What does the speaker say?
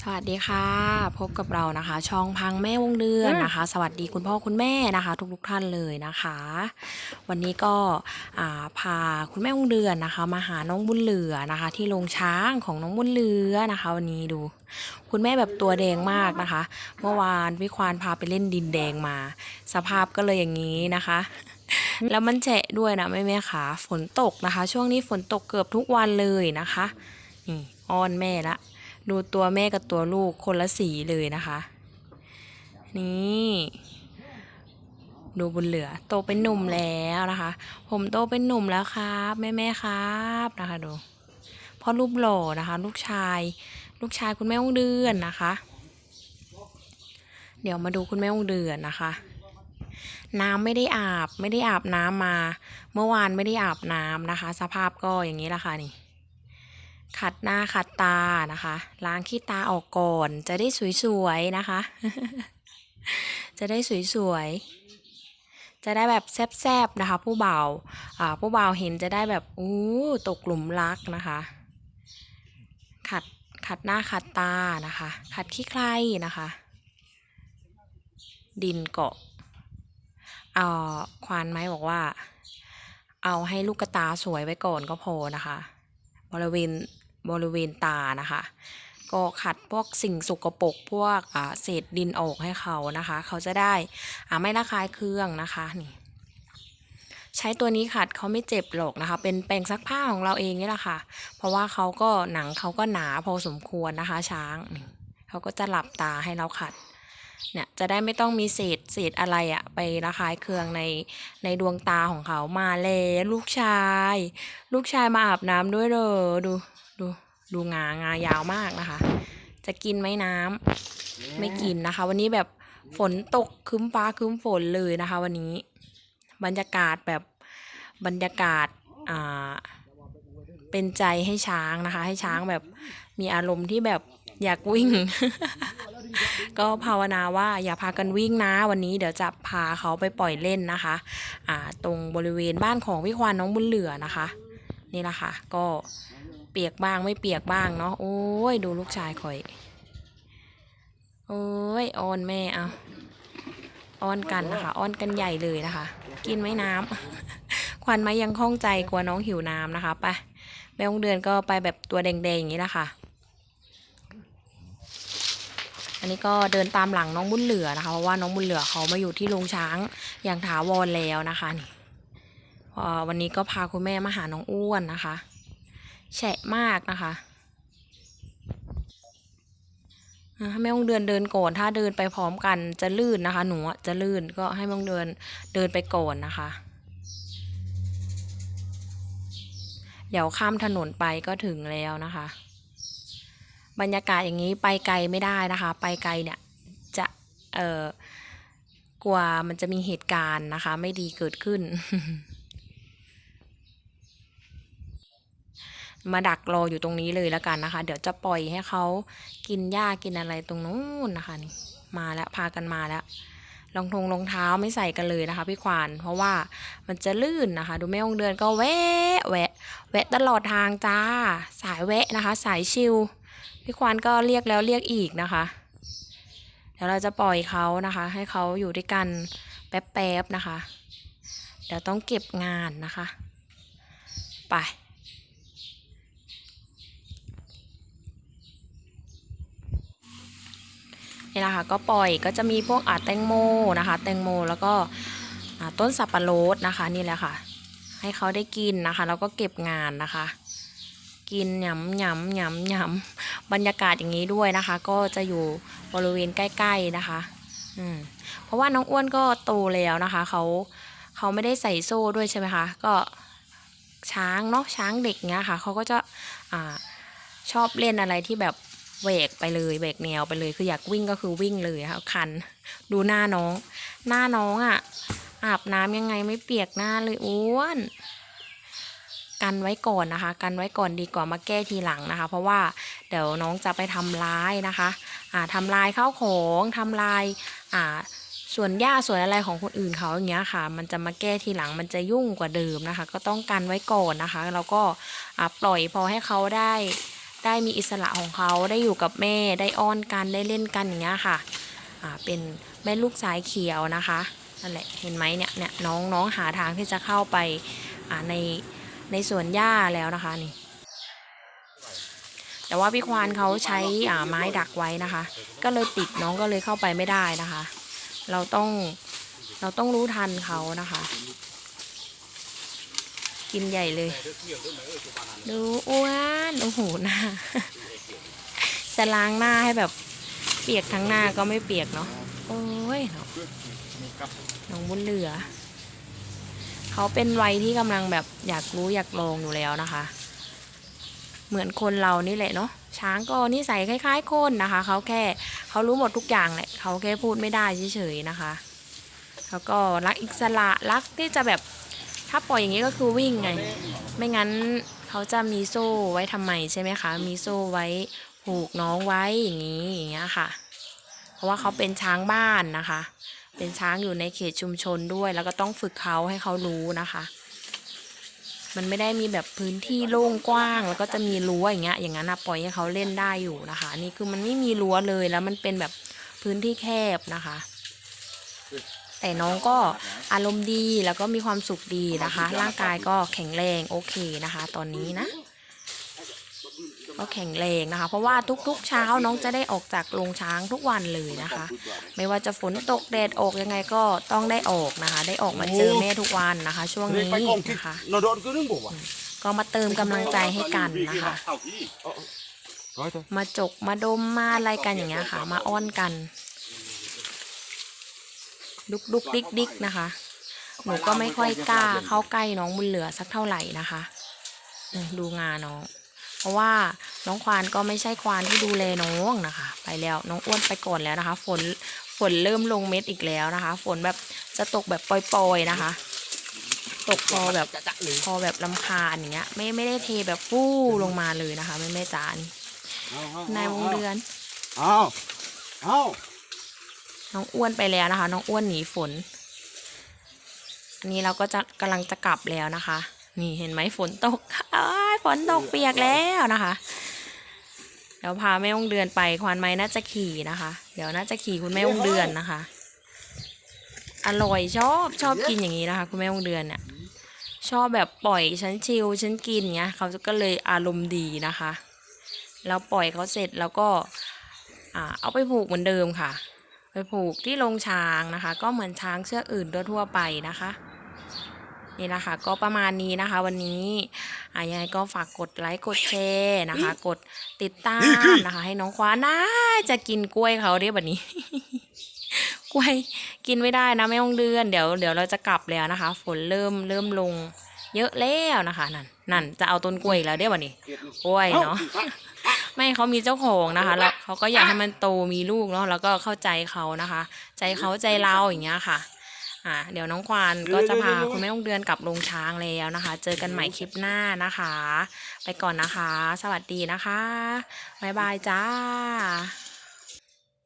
สวัสดีค่ะ พบกับเรานะคะ ช่องพังแม่วงเดือนนะคะ สวัสดีคุณพ่อคุณแม่นะคะ ทุกๆท่านเลยนะคะ วันนี้ก็อ่าพาคุณแม่วงเดือนนะคะ มาหาน้องบุญเหลือนะคะ ที่โรงช้างของน้องบุญเหลือนะคะ วันนี้ดู คุณแม่แบบตัวแดงมากนะคะ เมื่อวานพี่ควานพาไปเล่นดินแดงมา สภาพก็เลยอย่างนี้นะคะแล้วมันแฉะด้วยนะแม่แม่ขาฝนตกนะคะ ช่วงนี้ฝนตกเกือบทุกวันเลยนะคะนี่อ้อนแม่ละ ดูตัวแม่กับตัวลูกคนละสีเลยนะคะ นี่ดูบุญเหลือ โตเป็นหนุ่มแล้วนะคะ ผมโตเป็นหนุ่มแล้วครับ แม่แม่ครับนะคะดูพ่อรูปหล่อนะคะ ลูกชาย ลูกชายคุณแม่วงเดือนนะคะ เดี๋ยวมาดูคุณแม่วงเดือนนะคะ น้ำไม่ได้อาบไม่ได้อาบน้ำมา เมื่อวานไม่ได้อาบน้ำนะคะ สภาพก็อย่างนี้ละค่ะนี่ ขัดหน้าขัดตานะคะ ล้างขี้ตาออกก่อน จะได้สวยๆนะคะ จะได้สวยๆ จะได้แบบแซบๆนะคะ ผู้บ่าวอ่าผู้บ่าวเห็นจะได้แบบอู้ตกหลุมรักนะคะ ขัดขัดหน้าขัดตานะคะ ขัดขี้ใครนะคะ ดินเกาะเอ่อควานไม้บอกว่า เอาให้ลูกกระตาสวยไว้ก่อนก็พอนะคะ บริเวณ บริเวณตานะคะ ก็ขัดพวกสิ่งสกปรกพวกเศษดินออกให้เขานะคะ เขาจะได้ไม่ระคายเคืองนะคะนี่ใช้ตัวนี้ขัดเขาไม่เจ็บหรอกนะคะ เป็นแปรงซักผ้าของเราเองนี่แหละค่ะ เพราะว่าเขาก็หนังเขาก็หนาพอสมควรนะคะ ช้างนี่เขาก็จะหลับตาให้เราขัดเนี่ยจะได้ไม่ต้องมีเศษเศษอะไรอะไประคายเคืองในในดวงตาของเขามาแล้วลูกชาย ลูกชายมาอาบน้ำด้วยเลยดู ดูงางายาวมากนะคะ จะกินไหมน้ำไม่กินนะคะ วันนี้แบบฝนตกครึ้มฟ้าครึ้มฝนเลยนะคะ วันนี้ บรรยากาศแบบบรรยากาศอ่าเป็นใจให้ช้างนะคะ ให้ช้างแบบมีอารมณ์ที่แบบอยากวิ่ง ก็ภาวนาว่าอย่าพากันวิ่งนะ วันนี้เดี๋ยวจะพาเขาไปปล่อยเล่นนะคะอ่าตรงบริเวณบ้านของพี่ควานน้องบุญเหลือนะคะ นี่แหละค่ะก็ เปียกบ้างไม่เปียกบ้างเนาะโอ้ยดูลูกชายคอย โอ้ยอ้อนแม่เอาอ้อนกันนะคะอ้อนกันใหญ่เลยนะคะ กินไหมน้ำควันไม้ยังคล่องใจกลัวน้องหิวน้ำนะคะไปแม่องเดือนก็ไปแบบตัวแดงๆอย่างนี้แหละค่ะ อันนี้ก็เดินตามหลังน้องบุญเหลือนะคะเพราะว่าน้องบุญเหลือเขามาอยู่ที่โรงช้างอย่างถาวรแล้วนะคะนี่วันนี้ก็พาคุณแม่มาหาน้องอ้วนนะคะ แฉะมากนะคะอ่าให้แม่องเดือนเดินก่อน ถ้าเดินไปพร้อมกันจะลื่นนะคะ หนูจะลื่นก็ให้แม่องเดือนเดินไปก่อนนะคะ เดี๋ยวข้ามถนนไปก็ถึงแล้วนะคะ บรรยากาศอย่างนี้ไปไกลไม่ได้นะคะ ไปไกลเนี่ยจะเออกลัวมันจะมีเหตุการณ์นะคะ ไม่ดีเกิดขึ้น มาดักรออยู่ตรงนี้เลยแล้วกันนะคะ เดี๋ยวจะปล่อยให้เขากินหญ้ากินอะไรตรงนู้นนะคะนี่มาแล้วพากันมาแล้วรองทงรองเท้าไม่ใส่กันเลยนะคะพี่ควานเพราะว่ามันจะลื่นนะคะ ดูแม่องเดือนก็แวะแวะ แวะตลอดทางจ้า สายแวะนะคะ สายชิลพี่ควานก็เรียกแล้วเรียกอีกนะคะ เดี๋ยวเราจะปล่อยเขานะคะ ให้เขาอยู่ด้วยกันแป๊บๆนะคะ เดี๋ยวต้องเก็บงานนะคะ ไป นี่แหละค่ะก็ปล่อยก็จะมีพวกอาแตงโมนะคะ แตงโมแล้วก็อ่าต้นสับปะรดนะคะนี่แหละค่ะ ให้เขาได้กินนะคะ แล้วก็เก็บงานนะคะ กินหยำหยำหยำหยำบรรยากาศอย่างนี้ด้วยนะคะ ก็จะอยู่บริเวณใกล้ ๆนะคะอืมเพราะว่าน้องอ้วนก็โตแล้วนะคะเขาเขาไม่ได้ใส่โซ่ด้วยใช่ไหมคะก็ช้างเนาะช้างเด็กเงี้ยค่ะเขาก็จะอ่าชอบเล่นอะไรที่แบบ แหวกไปเลยแหวกแนวไปเลยคืออยากวิ่งก็คือวิ่งเลยค่ะคัน ดูหน้าน้อง หน้าน้องอะ อาบน้ำยังไงไม่เปียกหน้าเลยอ้วน กันไว้ก่อนนะคะ กันไว้ก่อนดีกว่ามาแก้ทีหลังนะคะ เพราะว่าเดี๋ยวน้องจะไปทำร้ายนะคะอ่าทำลายข้าวของทำลายอ่าส่วนหญ้าส่วนอะไรของคนอื่นเขาอย่างเงี้ยค่ะ มันจะมาแก้ทีหลังมันจะยุ่งกว่าเดิมนะคะ ก็ต้องกันไว้ก่อนนะคะ แล้วก็อ่าปล่อยพอให้เขาได้ ได้มีอิสระของเขาได้อยู่กับแม่ได้อ้อนกันได้เล่นกันอย่างเงี้ยค่ะอ่าเป็นแม่ลูกสายเขียวนะคะนั่นแหละเห็นไหมเนี่ยเนี่ยน้องน้องหาทางที่จะเข้าไปอ่าในในสวนหญ้าแล้วนะคะนี่แต่ว่าพี่ควานเขาใช้อ่าไม้ดักไว้นะคะ ก็เลยติดน้องก็เลยเข้าไปไม่ได้นะคะ เราต้องเราต้องรู้ทันเขานะคะ กินใหญ่เลย ดูอ้วนโอ้โหหน้าจะล้างหน้าให้แบบ เปียกทั้งหน้าก็ไม่เปียกเนาะโอ้ยเนาะน้องบุญเหลือ เขาเป็นวัยที่กำลังแบบอยากรู้อยากลองอยู่แล้วนะคะ เหมือนคนเรานี่แหละเนาะช้างก็นิสัยคล้าย ๆ คนนะคะ เขาแค่เขารู้หมดทุกอย่างแหละเขาแค่พูดไม่ได้เฉยๆนะคะเขาก็รักอิสระรักที่จะแบบ ถ้าปล่อยอย่างนี้ก็คือวิ่งไง ไม่งั้นเขาจะมีโซ่ไว้ทำไมใช่ไหมคะ มีโซ่ไว้ผูกน้องไว้อย่างนี้อย่างเงี้ยค่ะ เพราะว่าเขาเป็นช้างบ้านนะคะ เป็นช้างอยู่ในเขตชุมชนด้วย แล้วก็ต้องฝึกเขาให้เขารู้นะคะ มันไม่ได้มีแบบพื้นที่โล่งกว้าง แล้วก็จะมีรั้วอย่างเงี้ย อย่างนั้นนะปล่อยให้เขาเล่นได้อยู่นะคะ นี่คือมันไม่มีรั้วเลยแล้วมันเป็นแบบพื้นที่แคบนะคะ แต่น้องก็อารมณ์ดีแล้วก็มีความสุขดีนะคะ ร่างกายก็แข็งแรงโอเคนะคะ ตอนนี้นะ ก็แข็งแรงนะคะ เพราะว่าทุกๆเช้าน้องจะได้ออกจากโรงช้างทุกวันเลยนะคะ ไม่ว่าจะฝนตกแดดออกยังไงก็ต้องได้ออกนะคะ ได้ออกมาเจอแม่ทุกวันนะคะ ช่วงนี้ไปกองที่นะคะนดอนก็นึงบอกว่าก็มาเติมกำลังใจให้กันนะคะร้อยเถอะมาจกมาดมมาอะไรกันอย่างเงี้ยค่ะ มาอ้อนกัน ดุกดุกดิกดิกนะคะ หนูก็ไม่ค่อยกล้าเข้าใกล้น้องบุญเหลือสักเท่าไหร่นะคะอืมดูงาน้อง เพราะว่าน้องควานก็ไม่ใช่ควานที่ดูแลน้องนะคะ ไปแล้วน้องอ้วนไปก่อนแล้วนะคะ ฝนฝนเริ่มลงเม็ดอีกแล้วนะคะ ฝนแบบจะตกแบบปล่อยๆนะคะ ตกพอแบบพอแบบลำคาญอย่างเงี้ย ไม่ไม่ได้เทแบบฟู่ลงมาเลยนะคะ ไม่ไม่จานนายวงเดือน เอาเอา น้องอ้วนไปแล้วนะคะ น้องอ้วนหนีฝน อันนี้เราก็จะกำลังจะกลับแล้วนะคะ นี่เห็นไหมฝนตกฝนตกเปียกแล้วนะคะเดี๋ยวพาแม่องเดือนไปควานไม้น่าจะขี่นะคะ เดี๋ยวน่าจะขี่คุณแม่องเดือนนะคะ อร่อยชอบชอบกินอย่างนี้นะคะ คุณแม่องเดือนเนี่ยชอบแบบปล่อยฉันชิลฉันกินเงี้ยเขาก็เลยอารมณ์ดีนะคะ เราปล่อยเขาเสร็จแล้วก็อ่าเอาไปผูกเหมือนเดิมค่ะ ไปผูกที่โรงช้างนะคะ ก็เหมือนช้างเชือกอื่นทั่วๆไปนะคะนี่นะคะก็ประมาณนี้นะคะ วันนี้อ่ายังไงก็ฝากกดไลค์กดแชร์นะคะ กดติดตามนะคะ ให้น้องควาน่าจะกินกล้วยเขาได้แบบนี้ กล้วยกินไม่ได้นะไม่ต้องเดือนเดี๋ยวเดี๋ยวเราจะกลับแล้วนะคะ ฝนเริ่มเริ่มลง เยอะแล้วนะคะ นั่นนั่นจะเอาต้นกล้วยอีกแล้วเด้อวันนี้กล้วยเนาะ ไม่เขามีเจ้าของนะคะ แล้วเขาก็อยากให้มันโตมีลูกเนาะแล้วก็เข้าใจเขานะคะ ใจเขาใจเราอย่างเงี้ยค่ะ อ่า เดี๋ยวน้องควานก็จะพาคุณแม่ต้องเดือนกลับโรงช้างแล้วนะคะ เจอกันใหม่คลิปหน้านะคะ ไปก่อนนะคะ สวัสดีนะคะบ๊ายบายจ้า